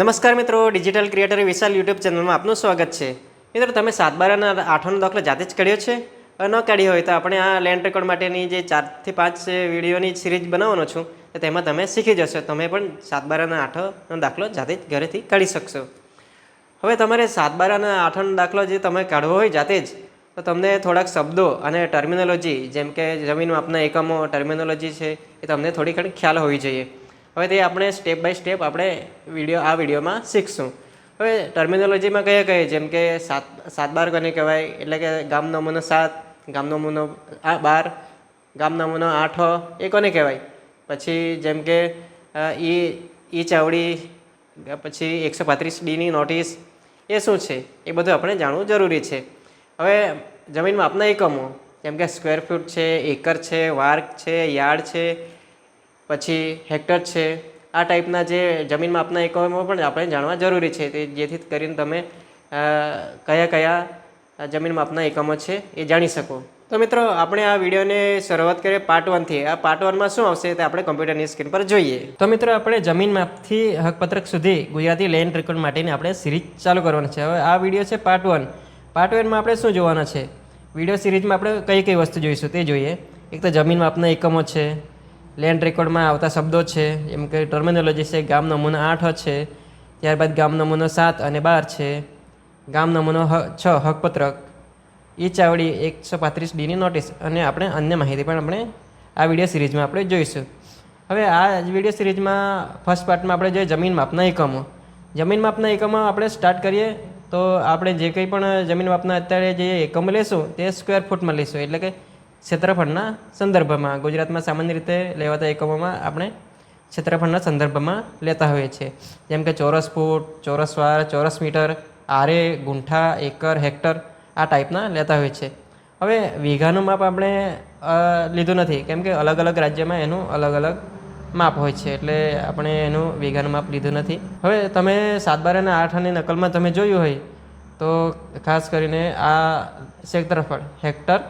નમસ્કાર મિત્રો digital creator વિશાલ YouTube ચેનલમાં આપનું સ્વાગત છે. મિત્રો, તમે સાત બારાના આઠનો દાખલો જાતે જ કર્યો છે? ન કાઢ્યો હોય તો આપણે આ લેન્ડ રેકોર્ડ માટેની જે ચારથી પાંચ વિડીયોની સિરીઝ બનાવવાનો છું, તો તેમાં તમે શીખી જશો. તમે પણ સાત બારાના આઠનો દાખલો જાતે જ ઘરેથી કાઢી શકશો. હવે તમારે સાત બારાના આઠનો દાખલો જે તમે કાઢવો હોય જાતે જ, તો તમને થોડાક શબ્દો અને ટર્મિનોલોજી જેમ કે જમીન માપના એકમો ટર્મિનોલોજી છે, એ તમને થોડી ઘણી ખ્યાલ હોવી જોઈએ. હવે તે આપણે સ્ટેપ બાય સ્ટેપ આપણે વીડિયો આ વિડીયોમાં શીખશું. હવે ટર્મિનોલોજીમાં કયા કયા જેમ કે સાત સાત બાર કોને કહેવાય? એટલે કે ગામ નમૂનો સાત, ગામ નમૂનો આ બાર, ગામ નમૂનો આઠ, એ કોને કહેવાય? પછી જેમ કે ઈ ઈ ચાવડી, પછી એકસો પાંત્રીસ ડીની નોટિસ એ શું છે? એ બધું આપણે જાણવું જરૂરી છે. હવે જમીન માપના એકમો, જેમ કે સ્ક્વેર ફૂટ છે, એકર છે, વાર્ક છે, યાર્ડ છે પછી હેક્ટર છે. આ ટાઈપના જે જમીન માપના એકમો પણ આપણે જાણવા જરૂરી છે તે જેથી કરીને તમે કયા કયા જમીન માપના એકમો છે એ જાણી શકો. તો મિત્રો, આપણે આ વિડીયોને શરૂઆત કરીએ પાર્ટ વનથી આ પાર્ટ વનમાં શું આવશે તે આપણે કમ્પ્યુટરની સ્ક્રીન પર જોઈએ. તો મિત્રો, આપણે જમીન માપથી હકપત્રક સુધી ગુજરાતી લેન્ડ રેકોર્ડ માટેની આપણે સિરીઝ ચાલુ કરવાની છે. હવે આ વીડિયો છે પાર્ટ વન પાર્ટ વનમાં આપણે શું જોવાના છે? વીડિયો સિરીઝમાં આપણે કઈ કઈ વસ્તુ જોઈશું તે જોઈએ. એક તો જમીન માપના એકમો છે. લેન્ડ રેકોર્ડમાં આવતા શબ્દો છે. એમ કે ટર્મિનોલોજી છે, ગામ નમૂનો આઠ છે, ત્યારબાદ ગામ નમૂનો સાત અને બાર છે, ગામ નમૂનો છ, હકપત્રક. એ ચાવડી એકસો પાંત્રીસ ડીની નોટિસ અને આપણે અન્ય માહિતી પણ આપણે આ વીડિયો સિરીઝમાં આપણે જોઈશું. હવે આ વીડિયો સિરીઝમાં ફર્સ્ટ પાર્ટમાં આપણે જોઈએ જમીન માપના એકમો. જમીન માપના એકમો આપણે સ્ટાર્ટ કરીએ તો આપણે જે કંઈ પણ જમીન માપના અત્યારે જે એકમ લેશું તે સ્ક્વેર ફૂટમાં લઈશું એટલે કે ક્ષેત્રફળના સંદર્ભમાં ગુજરાતમાં સામાન્ય રીતે લેવાતા એકમોમાં આપણે ક્ષેત્રફળના સંદર્ભમાં લેતા હોઈએ છીએ. જેમ કે ચોરસ ફૂટ, ચોરસ વાર, ચોરસ મીટર, આરે, ગુંઠા, એકર, હેક્ટર આ ટાઈપના લેતા હોય છે હવે વીઘાનું માપ આપણે લીધું નથી. કેમ કે અલગ અલગ રાજ્યમાં એનું અલગ અલગ માપ હોય છે, એટલે આપણે એનું વીઘાનું માપ લીધું નથી. હવે તમે સાત બાર અને આઠ અને નકલમાં તમે જોયું હોય, તો ખાસ કરીને આ ક્ષેત્રફળ, હેક્ટર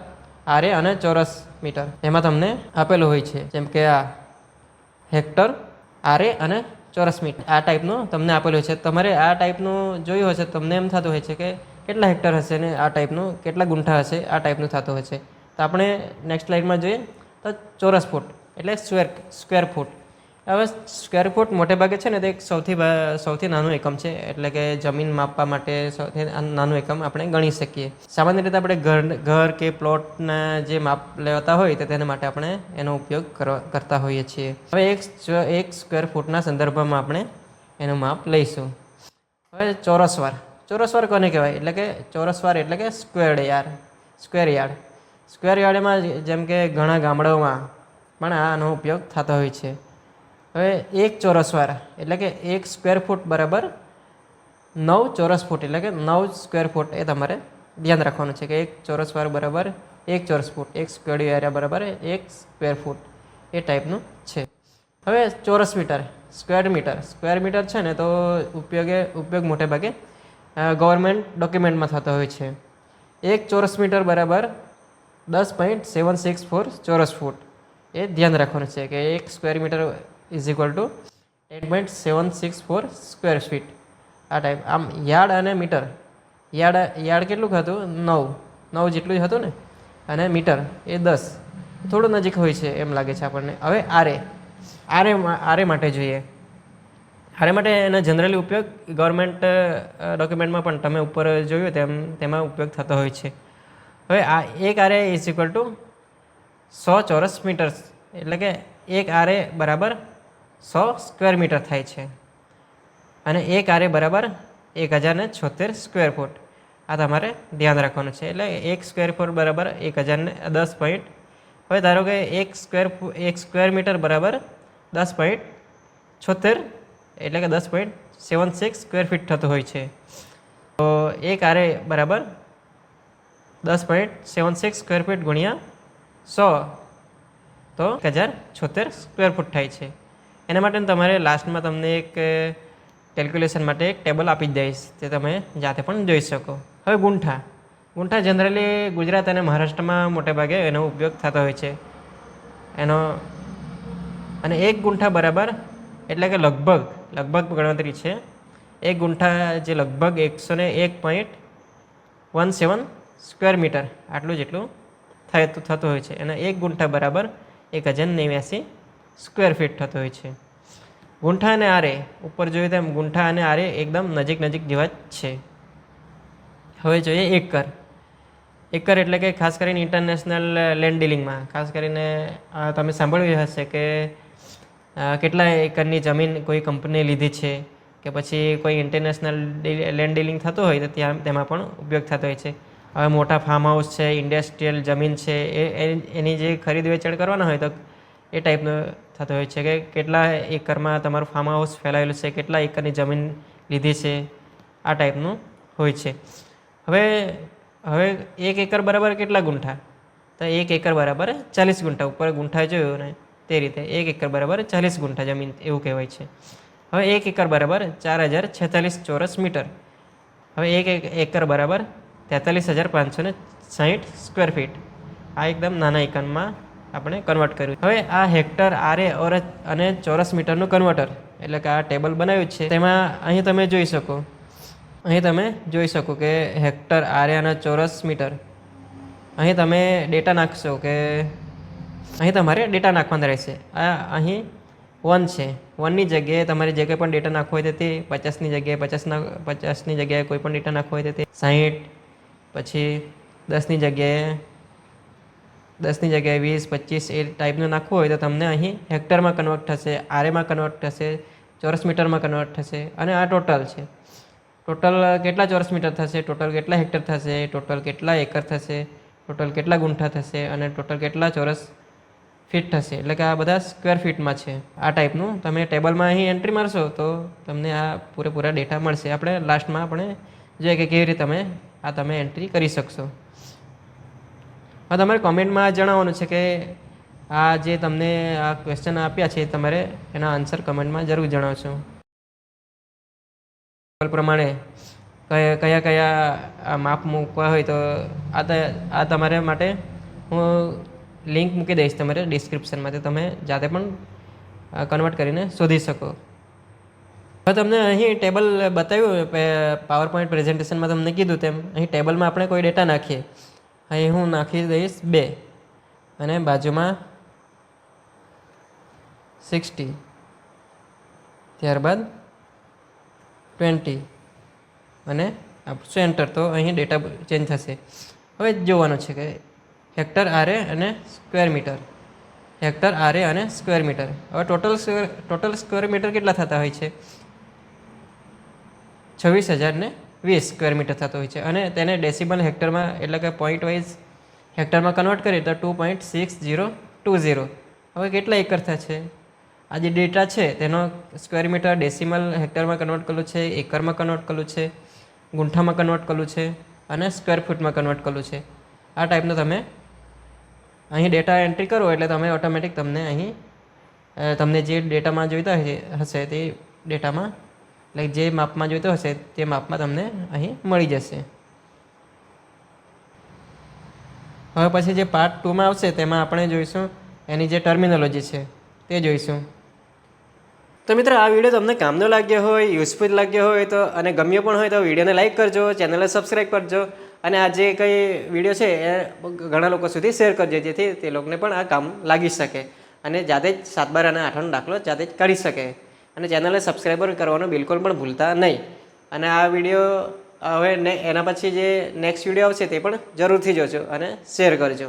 આરે અને ચોરસ મીટર. એમાં તમને આપેલું હોય છે, જેમ કે આ હેક્ટર, આરે અને ચોરસ મીટર. આ ટાઈપનું તમને આપેલું છે. તમારે આ ટાઈપનું જોયું હશે, તમને એમ થતું હોય છે કે કેટલા હેક્ટર હશે ને આ ટાઈપનું કેટલા ગુંઠા હશે, આ ટાઈપનું થતું છે. તો આપણે નેક્સ્ટ લાઇનમાં જોઈએ, તો ચોરસ ફૂટ, એટલે સ્ક્વેર સ્ક્વેર ફૂટ હવે સ્ક્વેર ફૂટ મોટે ભાગે છે ને તે એક સૌથી સૌથી નાનું એકમ છે. એટલે કે જમીન માપવા માટે સૌથી નાનું એકમ આપણે ગણી શકીએ. સામાન્ય રીતે આપણે ઘર ઘર કે પ્લોટના જે માપ લેવાતા હોય તો તેના માટે આપણે એનો ઉપયોગ કરતા હોઈએ છીએ. હવે એક એક સ્ક્વેર ફૂટના સંદર્ભમાં આપણે એનું માપ લઈશું. હવે ચોરસવાર. ચોરસવાર કોને કહેવાય? એટલે કે ચોરસવાર એટલે કે square yard square yard square યાર્ડમાં જેમ કે ઘણા ગામડાઓમાં પણ આનો ઉપયોગ થતો હોય છે. હવે એક ચોરસવાળા એટલે કે એક સ્ક્વેર ફૂટ બરાબર નવ ચોરસ ફૂટ એટલે કે નવ સ્ક્વેર ફૂટ એ તમારે ધ્યાન રાખવાનું છે કે એક ચોરસવાર બરાબર, એક ચોરસ ફૂટ એક સ્ક્વેર એરિયા બરાબર એક સ્ક્વેર ફૂટ એ ટાઈપનું છે. હવે ચોરસ metre square metre square metre છે ને તો ઉપયોગે, ઉપયોગ મોટે ભાગે ગવર્મેન્ટ ડોક્યુમેન્ટમાં થતો હોય છે. એક ચોરસ મીટર બરાબર દસ પોઈન્ટ સેવન સિક્સ ફોર ચોરસ ફૂટ એ ધ્યાન રાખવાનું છે કે એક square metre is equal to ten point seven six four square feet આ ટાઈપ આમ યાર્ડ અને મીટર. યાર્ડ યાર્ડ કેટલું હતું નવ. નવ જેટલું જ હતું ને? અને મીટર એ દસ. થોડું નજીક હોય છે એમ લાગે છે આપણને. હવે આરે. આરે આરે માટે જોઈએ. આરે માટે એનો જનરલી ઉપયોગ ગવર્મેન્ટ ડોક્યુમેન્ટમાં પણ તમે ઉપર જોયું તેમ, તેમાં ઉપયોગ થતો હોય છે. હવે આ એક આરે ઇઝ ઇક્વલ ટુ સો ચોરસ મીટર્સ. એટલે કે એક આરે બરાબર સો સ્ક્વેર મીટર થાય છે. અને એક આરે બરાબર એક હજારને છોતેર સ્ક્વેર ફૂટ આ તમારે ધ્યાન રાખવાનું છે. એટલે એક સ્ક્વેર ફૂટ બરાબર એક હજારને દસ પોઈન્ટ હવે ધારો કે એક સ્ક્વેર એક સ્ક્વેર મીટર બરાબર દસ પોઈન્ટ છોતેર, એટલે કે દસ point seven six square feet થતું હોય છે. તો એક આરે બરાબર દસ point seven six square feet ગુણ્યા સો. તો એક હજાર છોતેર સ્ક્વેર ફૂટ થાય છે. એના માટે તમારે લાસ્ટમાં તમને એક કેલ્ક્યુલેશન માટે એક ટેબલ આપી દઈશ તે તમે જાતે પણ જોઈ શકો. હવે ગુંઠા. ગુંઠા જનરલી ગુજરાત અને મહારાષ્ટ્રમાં મોટે ભાગે એનો ઉપયોગ થતો હોય છે. એનો, અને એક ગુંઠા બરાબર એટલે કે લગભગ લગભગ ગણતરી છે. એક ગુંઠા જે લગભગ એકસો ને એક point one seven square metre આટલું જેટલું થાય, થતું હોય છે. અને એક ગુંઠા બરાબર એક હજાર નેવ્યાસી સ્ક્વેર ફીટ થતો હોય છે. ગુંઠા અને આરે, ઉપર જોઈએ તેમ ગુંઠા અને આરે એકદમ નજીક નજીક જેવા જ છે. હવે જોઈએ એકર. એકર એટલે કે ખાસ કરીને ઇન્ટરનેશનલ લેન્ડ ડીલિંગમાં ખાસ કરીને તમે સાંભળ્યું હશે કે કેટલા એકરની જમીન કોઈ કંપનીએ લીધી છે કે પછી કોઈ ઇન્ટરનેશનલ લેન્ડ ડીલિંગ થતું હોય તો ત્યાં, તેમાં પણ ઉપયોગ થતો હોય છે. હવે મોટા ફાર્મ હાઉસ છે ઇન્ડસ્ટ્રીયલ જમીન છે, એ એની જે ખરીદ વેચાણ કરવાના હોય તો એ ટાઈપનું થતું હોય છે કે કેટલા એકરમાં તમારું ફાર્મ હાઉસ ફેલાયેલું છે, કેટલા એકરની જમીન લીધી છે, આ ટાઈપનું હોય છે. હવે હવે એક એકર બરાબર કેટલા ગુંઠા? તો એક એકર બરાબર ચાલીસ ગુંઠા. ઉપર ગુંઠા જોયું ને તે રીતે એક એકર બરાબર ચાલીસ ગુંઠા જમીન એવું કહેવાય છે. હવે એક એકર બરાબર ચાર હજાર છેતાલીસ ચોરસ મીટર. હવે એક એક એકર બરાબર તેતાલીસ હજાર પાંચસો ને સાહીઠ સ્ક્વેર ફીટ આ એકદમ નાના એકરમાં આપણે કન્વર્ટ કર્યું. હવે આ હેક્ટર આરે ઓર અને ચોરસ મીટરનું કન્વર્ટર એટલે કે આ ટેબલ બનાવ્યું છે. તેમાં અહીં તમે જોઈ શકો. અહીં તમે જોઈ શકો કે હેક્ટર આરે અને ચોરસ મીટર. અહીં તમે ડેટા નાખશો કે અહીં તમારે ડેટા નાખવાના રહેશે. આ અહીં વન છે. વનની જગ્યાએ તમારે જે કંઈ પણ ડેટા નાખવો હોય તો પચાસની જગ્યાએ પચાસના, પચાસની જગ્યાએ કોઈ પણ ડેટા નાખવો હોય તે સાહીઠ પછી દસની જગ્યાએ દસની જગ્યાએ વીસ, પચીસ એ ટાઈપનું નાખવું હોય તો તમને અહીં હેક્ટરમાં કન્વર્ટ થશે, આરેમાં કન્વર્ટ થશે, ચોરસ મીટરમાં કન્વર્ટ થશે અને આ ટોટલ છે. ટોટલ કેટલા ચોરસ મીટર થશે? ટોટલ કેટલા હેક્ટર થશે? ટોટલ કેટલા એકર થશે? ટોટલ કેટલા ગુંઠા થશે? અને ટોટલ કેટલા ચોરસ ફીટ થશે? એટલે કે આ બધા સ્ક્વેર ફીટમાં છે. આ ટાઈપનું તમે ટેબલમાં અહીં એન્ટ્રી મારશો તો તમને આ પૂરેપૂરા ડેટા મળશે. આપણે લાસ્ટમાં આપણે જોઈએ કે કેવી રીતે તમે આ તમે એન્ટ્રી કરી શકશો. હવે તમારે કોમેન્ટમાં જણાવવાનું છે કે આ જે તમને આ ક્વેશ્ચન આપ્યા છે તમારે એના આન્સર કમેન્ટમાં જરૂર જણાવશો. પ્રમાણે કયા કયા કયા માપ મૂકવા હોય તો આ આ તમારે માટે હું લિંક મૂકી દઈશ તમારે ડિસ્ક્રિપ્શનમાં તો તમે જાતે પણ કન્વર્ટ કરીને શોધી શકો. હવે તમને અહીં ટેબલ બતાવ્યું પાવર પોઈન્ટ પ્રેઝન્ટેશનમાં તમને કીધું તેમ. અહીં ટેબલમાં આપણે કોઈ ડેટા નાખીએ. અહીં હું નાખી દઈશ બે. અને બાજુમાં સિક્સટી ત્યારબાદ ટ્વેન્ટી અને આપશું એન્ટર તો અહીં ડેટા ચેન્જ થશે. હવે જોવાનું છે કે હેક્ટર આરે અને સ્ક્વેર મીટર હેક્ટર આરે અને સ્ક્વેર મીટર હવે total square total square metre કેટલા થતા હોય છે? છવ્વીસ હજાર ને વીસ સ્ક્વેર મીટર થતો હોય છે. અને તેને ડેસિબલ હેક્ટરમાં, એટલે કે પોઈન્ટ વાઇઝ હેક્ટરમાં કન્વર્ટ કરીએ તો two point six zero two zero હવે કેટલા એકર થશે આ જે ડેટા છે, તેનો સ્ક્વેર મીટર ડેસિમલ હેક્ટરમાં કન્વર્ટ કરેલું છે, એકરમાં કન્વર્ટ કરેલું છે, ગુંઠામાં કન્વર્ટ કરેલું છે, અને સ્ક્વેર ફૂટમાં કન્વર્ટ કરેલું છે. આ ટાઈપનું તમે અહીં ડેટા એન્ટ્રી કરો, એટલે તમે ઓટોમેટિક તમને અહીં તમને જે ડેટામાં જોઈતા હશે, તે ડેટામાં લાઈક જે માપમાં જોઈતો હશે, તે માપમાં તમને અહીં મળી જશે. હવે પછી જે પાર્ટ ટુમાં આવશે, તેમાં આપણે જોઈશું એની જે ટર્મિનોલોજી છે, તે જોઈશું. તો મિત્રો, આ વીડિયો તમને કામનો લાગ્યો હોય યુઝફુલ લાગ્યો હોય તો, અને ગમ્યો પણ હોય તો વિડીયોને લાઇક કરજો ચેનલને સબસ્ક્રાઈબ કરજો, અને આ જે કંઈ વીડિયો છે, એ ઘણા લોકો સુધી શેર કરજો, જેથી તે લોકોને પણ આ કામ લાગી શકે. અને જાતે જ સાત બાર અને આઠનો દાખલો જાતે જ કરી શકે. અને ચેનલને સબસ્ક્રાઈબર કરવાનું બિલકુલ પણ ભૂલતા નહીં. અને આ વીડિયો હવે એના પછી જે નેક્સ્ટ વીડિયો આવશે તે પણ જરૂરથી જોજો અને શેર કરજો.